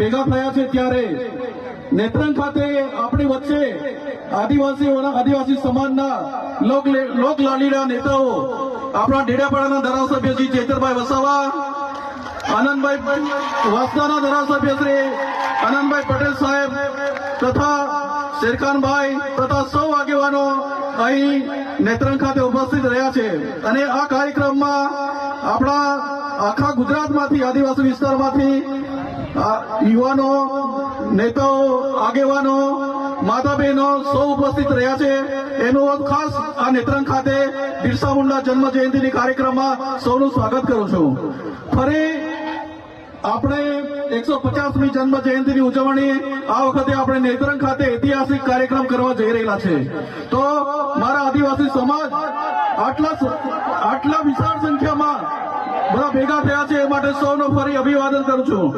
ભેગા થયા છે ત્યારે નેત્રંગ ખાતે આપણી વચ્ચે આદિવાસીઓના આદિવાસી સમાજના લોક લાડીના નેતાઓ, આપણા ડેડાપાડાના ધારાસભ્ય શ્રી ચેતરભાઈ વસાવા, આનંદભાઈ વાસદાના ધારાસભ્ય શ્રી આનંદભાઈ પટેલ સાહેબ તથા શેરખાનભાઈ તથા સૌ આગેવાનો અહીં નેત્રંગ ખાતે ઉપસ્થિત રહ્યા છે. અને આ કાર્યક્રમમાં આપણા આખા ગુજરાતમાંથી, આદિવાસી વિસ્તારમાંથી યુવાનો, નેતાઓ, આગેવાનો માતા બહેનો સૌ ઉપસ્થિત રહ્યા છે. એનું ખાસ આ નેત્રંગ ખાતે બિરસા મુંડા જન્મ જયંતિની કાર્યક્રમમાં સૌનું સ્વાગત કરું છું. ફરી આપણે એકસો પચાસમી જન્મ જયંતિની ઉજવણી આ વખતે આપણે નેત્રંગ ખાતે ઐતિહાસિક કાર્યક્રમ કરવા જઈ રહેલા છે. તો મારા આદિવાસી સમાજ આટલા આટલા વિશાળ સંખ્યામાં બધા ભેગા થયા છે એ માટે સૌનો ફરી અભિવાદન કરું છું.